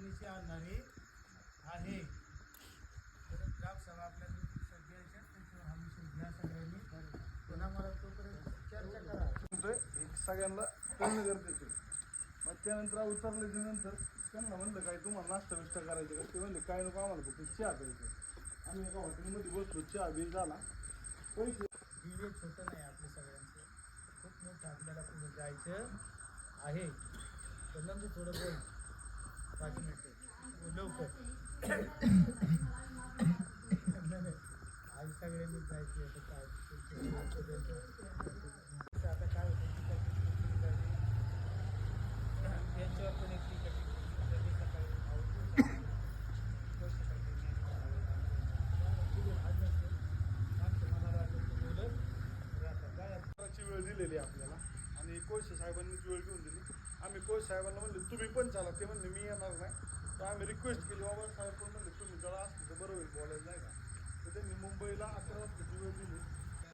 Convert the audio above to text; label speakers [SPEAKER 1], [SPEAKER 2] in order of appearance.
[SPEAKER 1] अडचणीची आणणारी आहे. तर ग्रामसभा आपल्या घ्यायच्या त्याच्यावर हा विषय घ्या सगळ्यांनी. पुन्हा मला तोपर्यंत चर्चा करा.
[SPEAKER 2] एक सगळ्यांना करणं गरजेचं. मग त्यानंतर उतरल्याच्या नंतर त्यांना म्हणलं काय तुम्हाला नाश्ता बिष्टा करायचं का? ते म्हणले काय नको आम्हाला फक्त चहा प्यायचं आम्ही एका हॉटेलमध्ये बसलो चहा बिल झाला. पैसे
[SPEAKER 1] हे छोटं नाही आपलं सगळ्यांचं. खूप मोठं आपल्याला पुढे जायचं आहे. तर नंतर थोडं बोल. पाच लवकर नाही, नाही. सगळ्यांनी जायचं आता काय आता काय होतं त्यांच्यावर पण एक सकाळी माणसं मनाला तर आता?
[SPEAKER 2] वेळ दिलेली आहे आपल्याला आणि कोळसे साहेबांनीच वेळ घेऊन दिली आम्ही कोच साहेबांना म्हणले तुम्ही पण चाला. ते म्हणले मी येणार नाही. तर आम्ही रिक्वेस्ट केली बाबा साहेब पण म्हणले तुम्ही जरा असलं तर बरं होईल बोलायला नाही का? तर त्यांनी मुंबईला अकरा वाजता वेळ दिली.